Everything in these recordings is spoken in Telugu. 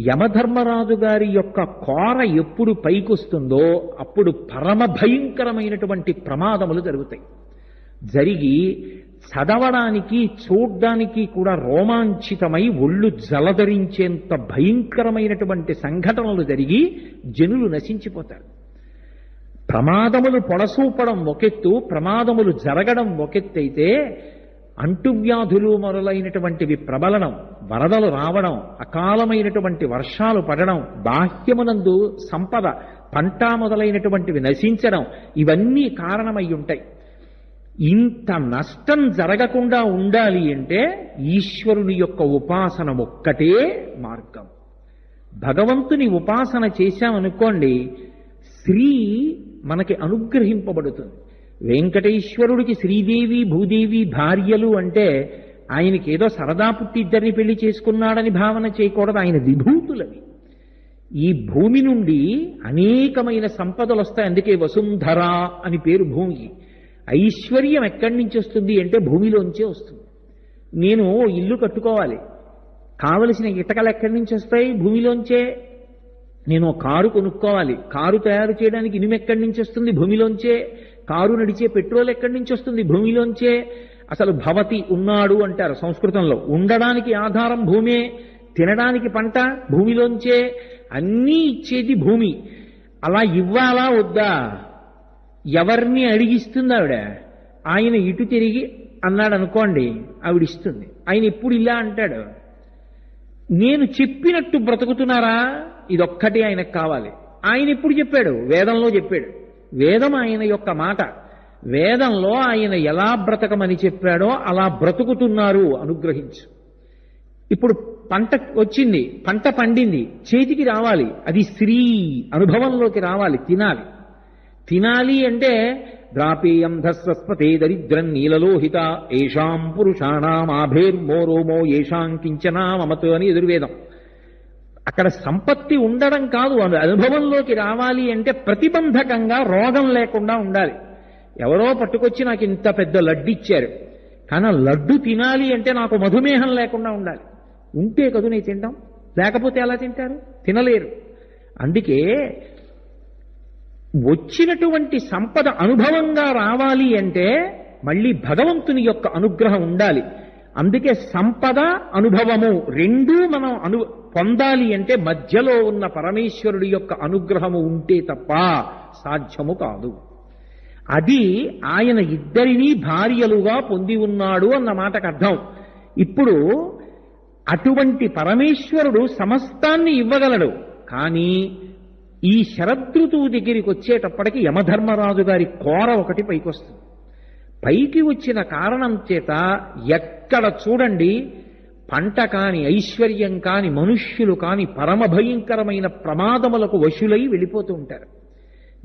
యమధర్మరాజు గారి యొక్క కోర ఎప్పుడు పైకొస్తుందో అప్పుడు పరమ భయంకరమైనటువంటి ప్రమాదములు జరుగుతాయి. జరిగి చదవడానికి చూడ్డానికి కూడా రోమాంచితమై ఒళ్ళు జలధరించేంత భయంకరమైనటువంటి సంఘటనలు జరిగి జనులు నశించిపోతారు. ప్రమాదములు పొడసూపడం ఒకెత్తు ప్రమాదములు జరగడం ఒకెత్తైతే అంటువ్యాధులు మొదలైనటువంటివి ప్రబలనం వరదలు రావడం అకాలమైనటువంటి వర్షాలు పడడం బాహ్యమునందు సంపద పంట మొదలైనటువంటివి నశించడం ఇవన్నీ కారణమై ఉంటాయి. ఇంత నష్టం జరగకుండా ఉండాలి అంటే ఈశ్వరుని యొక్క ఉపాసన ఒక్కటే మార్గం. భగవంతుని ఉపాసన చేశామనుకోండి శ్రీ మనకి అనుగ్రహింపబడుతుంది. వెంకటేశ్వరుడికి శ్రీదేవి భూదేవి భార్యలు అంటే ఆయనకి ఏదో సరదా పుట్టి ఇద్దరిని పెళ్ళి చేసుకున్నాడని భావన చేయకూడదు. ఆయన విభూతులవి. ఈ భూమి నుండి అనేకమైన సంపదలు వస్తాయి. అందుకే వసుంధర అని పేరు భూమికి ఐశ్వర్యం ఎక్కడి నుంచి వస్తుంది అంటే భూమిలోంచే వస్తుంది. నేను ఇల్లు కట్టుకోవాలి. కావలసిన ఇటకలు ఎక్కడి నుంచి వస్తాయి? భూమిలోంచే. నేను కారు కొనుక్కోవాలి. కారు తయారు చేయడానికి ఇనుమెక్కడి నుంచి వస్తుంది? భూమిలోంచే. కారు నడిచే పెట్రోల్ ఎక్కడి నుంచి వస్తుంది? భూమిలోంచే. అసలు భవతి ఉన్నాడు అంటారు సంస్కృతంలో. ఉండడానికి ఆధారం భూమే తినడానికి పంట భూమిలోంచే. అన్నీ ఇచ్చేది భూమి. అలా ఇవ్వాలా వద్దా? ఎవరిని అడిగిస్తుంది ఆవిడ? ఆయన ఇటు తిరిగి అన్నాడు అనుకోండి ఆవిడ ఇస్తుంది ఆయన ఎప్పుడు ఇలా అంటాడు? నేను చెప్పినట్టు బ్రతుకుతున్నారా? ఇదొక్కటి ఆయనకు కావాలి. ఆయన ఎప్పుడు చెప్పాడు? వేదంలో చెప్పాడు. వేదం ఆయన యొక్క మాట. వేదంలో ఆయన ఎలా బ్రతకమని చెప్పాడో అలా బ్రతుకుతున్నారు అనుగ్రహించు. ఇప్పుడు పంట వచ్చింది పంట పండింది చేతికి రావాలి అది స్త్రీ అనుభవంలోకి రావాలి తినాలి. తినాలి అంటే ద్రాపేయం ధస్వస్పతే దరిద్రం నీలలోహిత ఏషాం పురుషాణం ఆభేర్మోరోమో ఏషాం కించనా మమతు అని ఎదుర్వేదం. అక్కడ సంపత్తి ఉండడం కాదు అది అనుభవంలోకి రావాలి అంటే ప్రతిబంధకంగా రోగం లేకుండా ఉండాలి. ఎవరో పట్టుకొచ్చి నాకు ఇంత పెద్ద లడ్డు ఇచ్చారు. కానీ లడ్డు తినాలి అంటే నాకు మధుమేహం లేకుండా ఉండాలి. ఉంటే కదూ నేను తింటాం? లేకపోతే ఎలా తింటారు? తినలేరు. అందుకే వచ్చినటువంటి సంపద అనుభవంగా రావాలి అంటే మళ్ళీ భగవంతుని యొక్క అనుగ్రహం ఉండాలి. అందుకే సంపద అనుభవము రెండూ మనం అను పొందాలి అంటే మధ్యలో ఉన్న పరమేశ్వరుడి యొక్క అనుగ్రహము ఉంటే తప్ప సాధ్యము కాదు. అది ఆయన ఇద్దరినీ భార్యలుగా పొంది ఉన్నాడు అన్న మాటకు అర్థం. ఇప్పుడు అటువంటి పరమేశ్వరుడు సమస్తాన్ని ఇవ్వగలడు. కానీ ఈ శరదృతువు దగ్గరికి వచ్చేటప్పటికి యమధర్మరాజు గారి కోర ఒకటి పైకొస్తుంది. పైకి వచ్చిన కారణం చేత ఎక్కడ చూడండి పంట కాని ఐశ్వర్యం కాని మనుష్యులు కాని పరమ భయంకరమైన ప్రమాదములకు వశులై వెళ్ళిపోతూ ఉంటారు.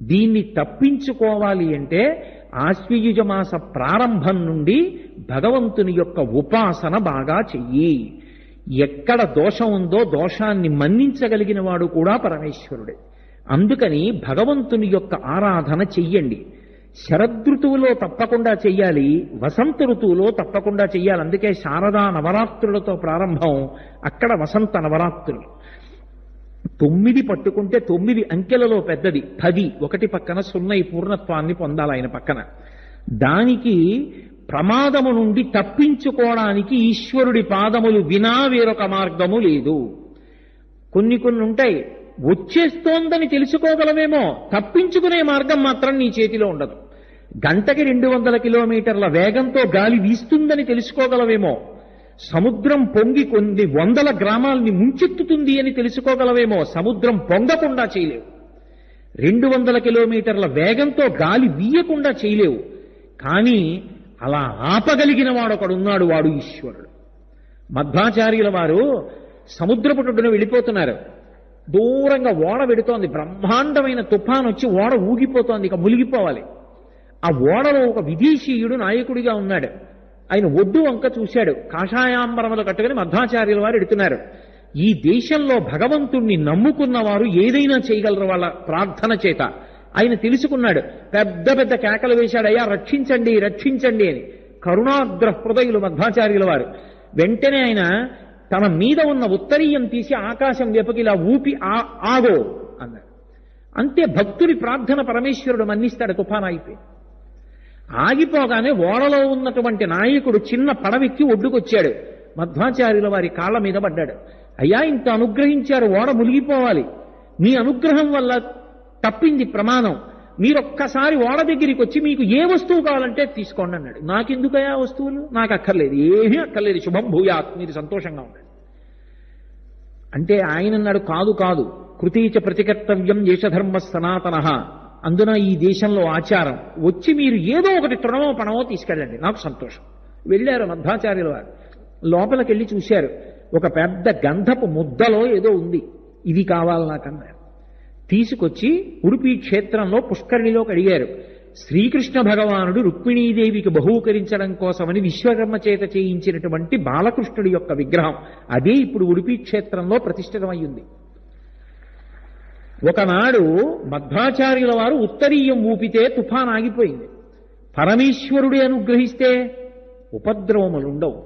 దీన్ని తప్పించుకోవాలి అంటే ఆశ్వయుజమాస ప్రారంభం నుండి భగవంతుని యొక్క ఉపాసన బాగా చెయ్యి. ఎక్కడ దోషం ఉందో దోషాన్ని మన్నించగలిగిన వాడు కూడా పరమేశ్వరుడే. అందుకని భగవంతుని యొక్క ఆరాధన చెయ్యండి. శరదృతువులో తప్పకుండా చెయ్యాలి వసంత ఋతువులో తప్పకుండా చెయ్యాలి. అందుకే శారదా నవరాత్రులతో ప్రారంభం. అక్కడ వసంత నవరాత్రులు. తొమ్మిది పట్టుకుంటే తొమ్మిది అంకెలలో పెద్దది. పది. ఒకటి పక్కన సున్నయి ఈ పూర్ణత్వాన్ని పొందాలి ఆయన పక్కన. దానికి ప్రమాదము నుండి తప్పించుకోవడానికి ఈశ్వరుడి పాదములు వినా వేరొక మార్గము లేదు. కొన్ని కొన్ని ఉంటాయి. వచ్చేస్తోందని తెలుసుకోగలమేమో తప్పించుకునే మార్గం మాత్రం నీ చేతిలో ఉండదు. గంటకి రెండు వందల కిలోమీటర్ల వేగంతో గాలి వీస్తుందని తెలుసుకోగలవేమో సముద్రం పొంగి కొన్ని వందల గ్రామాల్ని ముంచెత్తుతుంది అని తెలుసుకోగలవేమో సముద్రం పొంగకుండా చేయలేవు. రెండు వందల కిలోమీటర్ల వేగంతో గాలి వీయకుండా చేయలేవు. కానీ అలా ఆపగలిగిన వాడొకడున్నాడు వాడు ఈశ్వరుడు. మధ్వాచార్యుల వారు సముద్రపుటుడున వెళ్ళిపోతున్నారు. దూరంగా ఓడ పెడుతోంది. బ్రహ్మాండమైన తుఫాన్ వచ్చి ఓడ ఊగిపోతోంది. ఇక మునిగిపోవాలి. ఆ ఓడలో ఒక విదేశీయుడు నాయకుడిగా ఉన్నాడు. ఆయన ఒడ్డు వంక చూశాడు. కాషాయాంబరములు కట్టుకుని మధ్వాచార్యుల వారు ఎడుతున్నారు. ఈ దేశంలో భగవంతుణ్ణి నమ్ముకున్న వారు ఏదైనా చేయగలరు వాళ్ళ ప్రార్థన చేత. ఆయన తెలుసుకున్నాడు. పెద్ద పెద్ద కేకలు వేశాడు అయ్యా రక్షించండి రక్షించండి అని. కరుణాగ్ర హృదయులు మధ్వాచార్యుల వారు. వెంటనే ఆయన తన మీద ఉన్న ఉత్తరీయం తీసి ఆకాశం వైపుకి ఇలా ఊపి ఆ- ఆగో అన్నాడు. అంతే భక్తుడి ప్రార్థన పరమేశ్వరుడు మన్నిస్తాడు తుఫాన్ అయిపోయి ఆగిపోగానే ఓడలో ఉన్నటువంటి నాయకుడు చిన్న పడవెక్కి ఒడ్డుకొచ్చాడు. మధ్వాచార్యుల వారి కాళ్ళ మీద పడ్డాడు. అయ్యా ఇంత అనుగ్రహించారు ఓడ మునిగిపోవాలి. మీ అనుగ్రహం వల్ల తప్పింది ప్రమాణం. మీరొక్కసారి ఓడ దగ్గరికి వచ్చి మీకు ఏ వస్తువు కావాలంటే తీసుకోండి అన్నాడు. నాకెందుకయా వస్తువులు? నాకు అక్కర్లేదు. ఏమీ అక్కర్లేదు. శుభం భూయాత్. మీరు సంతోషంగా ఉండండి. అంటే ఆయన అన్నాడు కాదు కాదు. కృతీచ ప్రతికర్తవ్యం యేషధర్మ సనాతన. అందున ఈ దేశంలో ఆచారం. వచ్చి మీరు ఏదో ఒకటి తృణమో పణమో తీసుకెళ్ళండి. నాకు సంతోషం. వెళ్ళారు మధ్వాచార్యుల వారు. లోపలికి వెళ్ళి చూశారు. ఒక పెద్ద గంధపు ముద్దలో ఏదో ఉంది. ఇది కావాలి నాకన్నారు తీసుకొచ్చి ఉడిపి క్షేత్రంలో పుష్కరిణిలో కడిగారు. శ్రీకృష్ణ భగవానుడు రుక్మిణీదేవికి బహూకరించడం కోసమని విశ్వకర్మ చేత చేయించినటువంటి బాలకృష్ణుడి యొక్క విగ్రహం. అదే ఇప్పుడు ఉడిపి క్షేత్రంలో ప్రతిష్ఠితమయ్యింది. ఒకనాడు మధ్వాచార్యుల వారు ఉత్తరీయం ఊపితే తుఫాన్ ఆగిపోయింది. పరమేశ్వరుడే అనుగ్రహిస్తే ఉపద్రవములుండవు.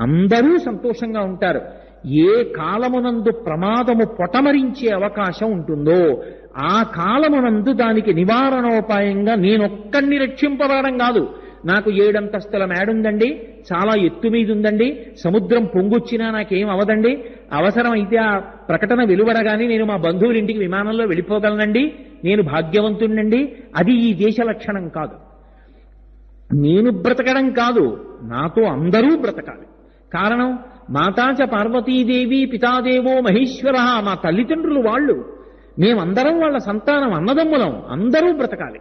అందరూ సంతోషంగా ఉంటారు. ఏ కాలమునందు ప్రమాదము పొటమరించే అవకాశం ఉంటుందో ఆ కాలమునందు దానికి నివారణోపాయంగా నేనొక్కడిని రక్షింపబడడం కాదు. నాకు ఏడంతస్తుల మేడుందండి చాలా ఎత్తు మీద ఉందండి సముద్రం పొంగొచ్చినా నాకేం అవదండి. అవసరమైతే ఆ ప్రకటన వెలువడగానే నేను మా బంధువుల ఇంటికి విమానంలో వెళ్ళిపోగలనండి. నేను భాగ్యవంతుండండి అది ఈ దేశ లక్షణం కాదు. నేను బ్రతకడం కాదు నాతో అందరూ బ్రతకాలి. కారణం మాతాచ పార్వతీదేవి పితాదేవో మహేశ్వర మా తల్లిదండ్రులు వాళ్ళు. మేమందరం వాళ్ళ సంతానం అన్నదమ్ములం అందరూ బ్రతకాలి.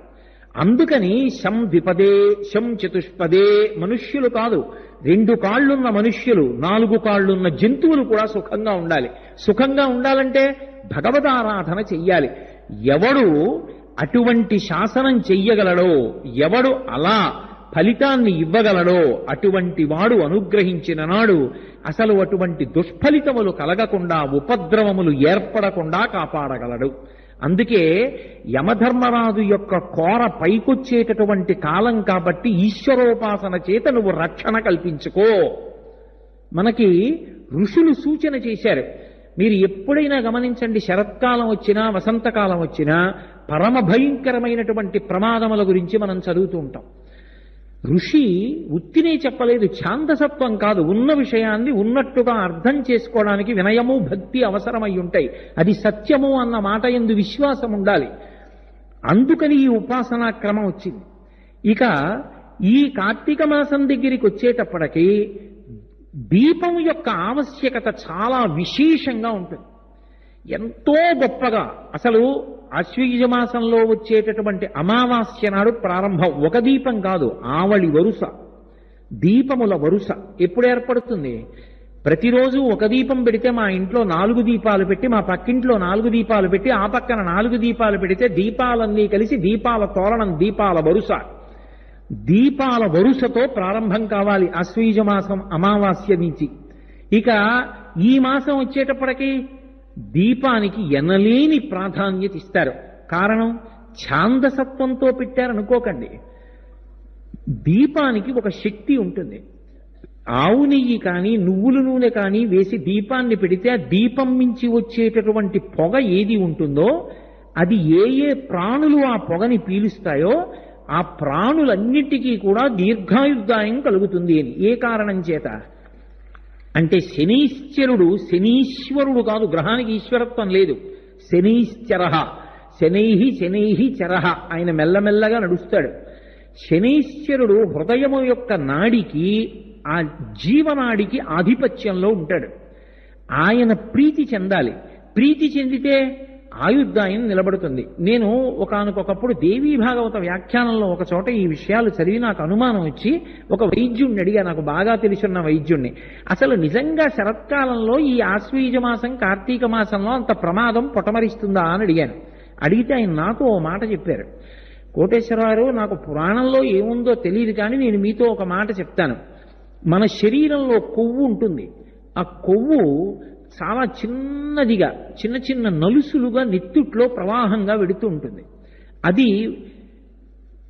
అందుకని శం ద్విపదే శం చతుష్పదే మనుష్యులు కాదు రెండు కాళ్ళున్న మనుష్యులు నాలుగు కాళ్ళున్న జంతువులు కూడా సుఖంగా ఉండాలి. సుఖంగా ఉండాలంటే భగవతారాధన చెయ్యాలి. ఎవడు అటువంటి శాసనం చెయ్యగలడో ఎవడు అలా ఫలితాన్ని ఇవ్వగలడో అటువంటి వాడు అనుగ్రహించిన నాడు అసలు అటువంటి దుష్ఫలితములు కలగకుండా ఉపద్రవములు ఏర్పడకుండా కాపాడగలడు. అందుకే యమధర్మరాజు యొక్క కోర పైకొచ్చేటటువంటి కాలం కాబట్టి ఈశ్వరోపాసన చేత నువ్వు రక్షణ కల్పించుకో. మనకి ఋషులు సూచన చేశారు. మీరు ఎప్పుడైనా గమనించండి శరత్కాలం వచ్చినా వసంతకాలం వచ్చినా పరమ భయంకరమైనటువంటి ప్రమాదముల గురించి మనం చదువుతూ ఉంటాం. ఋషి ఉత్తినే చెప్పలేదు ఛాందసత్వం కాదు ఉన్న విషయాన్ని ఉన్నట్టుగా అర్థం చేసుకోవడానికి వినయము భక్తి అవసరమై ఉంటాయి. అది సత్యము అన్న మాట ఎందు విశ్వాసం ఉండాలి. అందుకని ఈ ఉపాసనా క్రమం వచ్చింది. ఇక ఈ కార్తీక మాసం దగ్గరికి వచ్చేటప్పటికి దీపం యొక్క ఆవశ్యకత చాలా విశేషంగా ఉంటుంది. ఎంతో గొప్పగా అసలు ఆశ్వీజ మాసంలో వచ్చేటటువంటి అమావాస్య నాడు ప్రారంభం. ఒక దీపం కాదు ఆవళి వరుస దీపముల వరుస. ఎప్పుడు ఏర్పడుతుంది? ప్రతిరోజు ఒక దీపం పెడితే మా ఇంట్లో నాలుగు దీపాలు పెట్టి మా పక్కింట్లో నాలుగు దీపాలు పెట్టి ఆ పక్కన నాలుగు దీపాలు పెడితే దీపాలన్నీ కలిసి దీపాల తోరణం దీపాల వరుస. దీపాల వరుసతో ప్రారంభం కావాలి ఆశ్వీజ మాసం అమావాస్య నుంచి. ఇక ఈ మాసం వచ్చేటప్పటికి దీపానికి ఎనలేని ప్రాధాన్యత ఇస్తారు. కారణం ఛాందసత్వంతో పెట్టారనుకోకండి. దీపానికి ఒక శక్తి ఉంటుంది. ఆవు నెయ్యి కానీ నువ్వుల నూనె కానీ వేసి దీపాన్ని పెడితే ఆ దీపం మించి వచ్చేటటువంటి పొగ ఏది ఉంటుందో అది ఏ ఏ ప్రాణులు ఆ పొగని పీలుస్తాయో ఆ ప్రాణులన్నిటికీ కూడా దీర్ఘాయుర్దాయం కలుగుతుంది అని. ఏ కారణం చేత? అంటే శనీశ్వరుడు శనీశ్వరుడు కాదు గ్రహానికి ఈశ్వరత్వం లేదు. శనీశ్చర. శనైహి శనైహి చరహ ఆయన మెల్లమెల్లగా నడుస్తాడు. శనీశ్వరుడు హృదయము యొక్క నాడికి ఆ జీవనాడికి ఆధిపత్యంలో ఉంటాడు. ఆయన ప్రీతి చెందాలి. ప్రీతి చెందితే ఆయుద్ధాయం నిలబడుతుంది. నేను ఒకనకొకప్పుడు దేవీ భాగవత వ్యాఖ్యానంలో ఒక చోట ఈ విషయాలు చదివి నాకు అనుమానం వచ్చి ఒక వైద్యుణ్ణి అడిగా. నాకు బాగా తెలిసిన వైద్యుణ్ణి. అసలు నిజంగా శరత్కాలంలో ఈ ఆశ్వీజ మాసం కార్తీక మాసంలో అంత ప్రమాదం పొటమరిస్తుందా అని అడిగాను. అడిగితే ఆయన నాకు ఓ మాట చెప్పారు. కోటేశ్వరరావు నాకు పురాణంలో ఏముందో తెలియదు కానీ నేను మీతో ఒక మాట చెప్తాను. మన శరీరంలో కొవ్వు ఉంటుంది. ఆ కొవ్వు చాలా చిన్నదిగా చిన్న చిన్న నలుసులుగా నెత్తుట్లో ప్రవాహంగా వెడుతూ ఉంటుంది. అది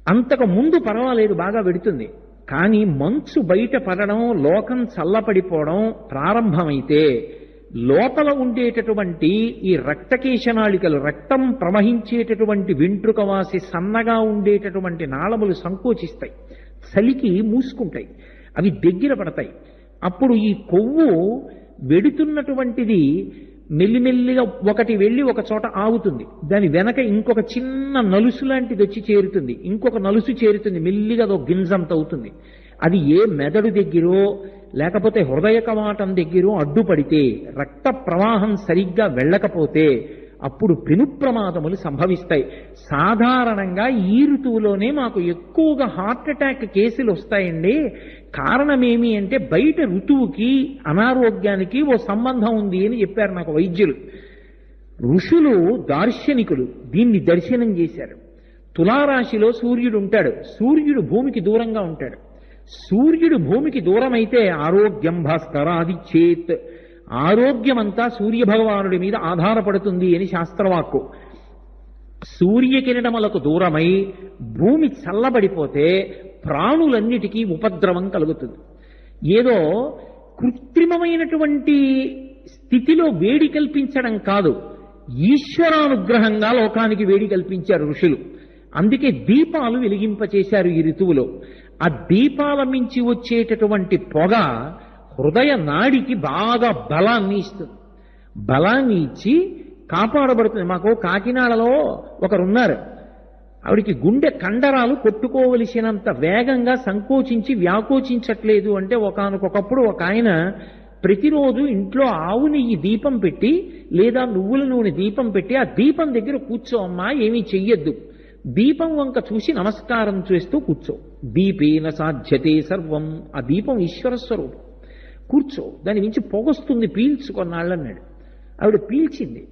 అంతకు ముందు పర్వాలేదు బాగా వెడుతుంది. కానీ మంచు బయట పడడం లోకం చల్లపడిపోవడం ప్రారంభమైతే లోపల ఉండేటటువంటి ఈ రక్తకేశనాళికలు రక్తం ప్రవహించేటటువంటి వెంట్రుక వాసి సన్నగా ఉండేటటువంటి నాళములు సంకోచిస్తాయి. చలికి మూసుకుంటాయి. అవి దగ్గర పడతాయి. అప్పుడు ఈ కొవ్వు వెడుతున్నటువంటిది మెల్లిమెల్లిగా ఒకటి వెళ్ళి ఒక చోట ఆగుతుంది. దాని వెనక ఇంకొక చిన్న నలుసు లాంటిది వచ్చి చేరుతుంది. ఇంకొక నలుసు చేరుతుంది. మెల్లిగా అదో గింజంత అవుతుంది. అది ఏ మెదడు దగ్గరో లేకపోతే హృదయ కవాటం దగ్గరో అడ్డుపడితే రక్త ప్రవాహం సరిగ్గా వెళ్ళకపోతే అప్పుడు పెను ప్రమాదములు సంభవిస్తాయి. సాధారణంగా ఈ ఋతువులోనే మాకు ఎక్కువగా హార్ట్ అటాక్ కేసులు వస్తాయండి. కారణమేమి అంటే బయట ఋతువుకి అనారోగ్యానికి ఓ సంబంధం ఉంది అని చెప్పారు నాకు వైద్యులు. ఋషులు దార్శనికులు దీన్ని దర్శనం చేశారు. తులారాశిలో సూర్యుడు ఉంటాడు. సూర్యుడు భూమికి దూరంగా ఉంటాడు. సూర్యుడు భూమికి దూరమైతే ఆరోగ్యం భాస్కరాది చేత్ ఆరోగ్యమంతా సూర్య భగవానుడి మీద ఆధారపడుతుంది అని శాస్త్రవాక్కు. సూర్యకిరణములకు దూరమై భూమి చల్లబడిపోతే ప్రాణులన్నిటికీ ఉపద్రవం కలుగుతుంది. ఏదో కృత్రిమమైనటువంటి స్థితిలో వేడి కల్పించడం కాదు. ఈశ్వరానుగ్రహంగా లోకానికి వేడి కల్పించారు ఋషులు. అందుకే దీపాలు వెలిగింపచేశారు ఈ ఋతువులో. ఆ దీపాల మించి వచ్చేటటువంటి పొగ హృదయ నాడికి బాగా బలాన్ని ఇస్తుంది. బలాన్ని ఇచ్చి కాపాడబడుతుంది. మాకు కాకినాడలో ఒకరున్నారు. ఆవిడికి గుండె కండరాలు కొట్టుకోవలసినంత వేగంగా సంకోచించి వ్యాకోచించట్లేదు అంటే ఒకనకొకప్పుడు ఒక ఆయన ప్రతిరోజు ఇంట్లో ఆవు నెయ్యి దీపం పెట్టి లేదా నువ్వుల నూనె దీపం పెట్టి ఆ దీపం దగ్గర కూర్చో అమ్మా ఏమీ చెయ్యొద్దు. దీపం వంక చూసి నమస్కారం చేస్తూ కూర్చో. దీపేన సాధ్యతే సర్వం. ఆ దీపం ఈశ్వర స్వరూపం. కూర్చో. దాని మించి పొగొస్తుంది పీల్చుకొన్నాళ్ళు అన్నాడు ఆవిడ పీల్చింది.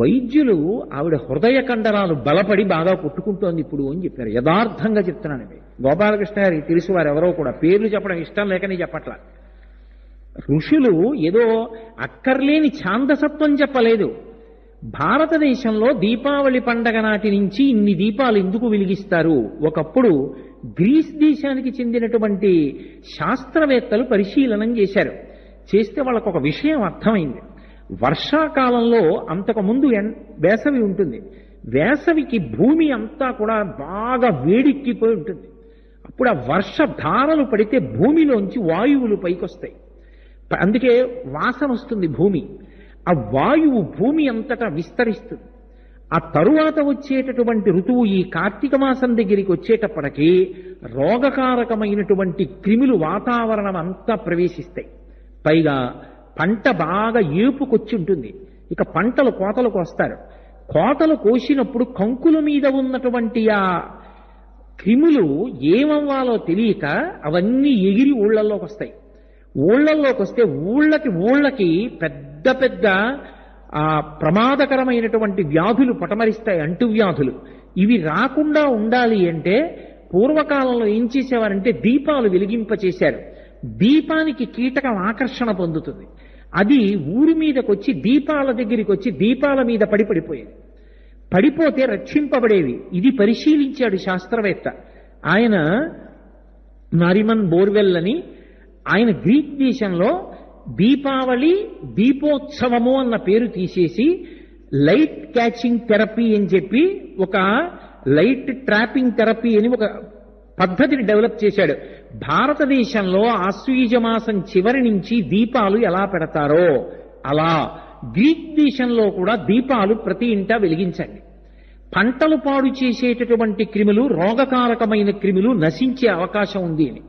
వైద్యులు ఆవిడ హృదయ కండరాలు బలపడి బాగా కొట్టుకుంటోంది ఇప్పుడు అని చెప్పారు. యథార్థంగా చెప్తున్నాను ఇవి గోపాలకృష్ణ గారికి తెలుసు వారు ఎవరో కూడా. పేర్లు చెప్పడం ఇష్టం లేకని చెప్పట్లా. ఋషులు ఏదో అక్కర్లేని ఛాందసత్వం చెప్పలేదు. భారతదేశంలో దీపావళి పండగ నాటి నుంచి ఇన్ని దీపాలు ఎందుకు వెలిగిస్తారు? ఒకప్పుడు గ్రీస్ దేశానికి చెందినటువంటి శాస్త్రవేత్తలు పరిశీలనం చేశారు. చేస్తే వాళ్ళకు ఒక విషయం అర్థమైంది. వర్షాకాలంలో అంతకుముందు వేసవి ఉంటుంది. వేసవికి భూమి అంతా కూడా బాగా వేడెక్కిపోయి ఉంటుంది. అప్పుడు ఆ వర్ష ధారలు పడితే భూమిలోంచి వాయువులు పైకొస్తాయి. అందుకే వాసన వస్తుంది భూమి. ఆ వాయువు భూమి అంతటా విస్తరిస్తుంది. ఆ తరువాత వచ్చేటటువంటి ఋతువు ఈ కార్తీక మాసం దగ్గరికి వచ్చేటప్పటికీ రోగకారకమైనటువంటి క్రిములు వాతావరణం అంతా ప్రవేశిస్తాయి. పైగా పంట బాగా ఏపుకొచ్చి ఉంటుంది. ఇక పంటలు కోతలకు వస్తారు. కోతలు కోసినప్పుడు కంకుల మీద ఉన్నటువంటి ఆ క్రిములు ఏమవ్వాలో తెలియక అవన్నీ ఎగిరి ఊళ్ళల్లోకి వస్తాయి. ఊళ్ళల్లోకి వస్తే ఊళ్ళకి ఊళ్ళకి పెద్ద పెద్ద ఆ ప్రమాదకరమైనటువంటి వ్యాధులు పటమరిస్తాయి అంటువ్యాధులు. ఇవి రాకుండా ఉండాలి అంటే పూర్వకాలంలో ఏం చేసేవారంటే దీపాలు వెలిగింపచేశారు. దీపానికి కీటకం ఆకర్షణ పొందుతుంది. అది ఊరి మీదకి వచ్చి దీపాల దగ్గరికి వచ్చి దీపాల మీద పడి పడిపోయేది పడిపోతే రక్షింపబడేవి. ఇది పరిశీలించాడు శాస్త్రవేత్త. ఆయన నారిమన్ బోర్వెల్ అని ఆయన గ్రీక్ దేశంలో దీపావళి దీపోత్సవము అన్న పేరు తీసేసి లైట్ క్యాచింగ్ థెరపీ అని చెప్పి ఒక లైట్ ట్రాపింగ్ థెరపీ అని ఒక పద్ధతిని డెవలప్ చేశాడు. భారతదేశంలో ఆశ్వీజ మాసం చివరి నుంచి దీపాలు ఎలా పెడతారో అలా గ్రీక్ దేశంలో కూడా దీపాలు ప్రతి ఇంటా వెలిగించండి. పంటలు పాడు చేసేటటువంటి క్రిములు రోగకారకమైన క్రిములు నశించే అవకాశం ఉంది అని.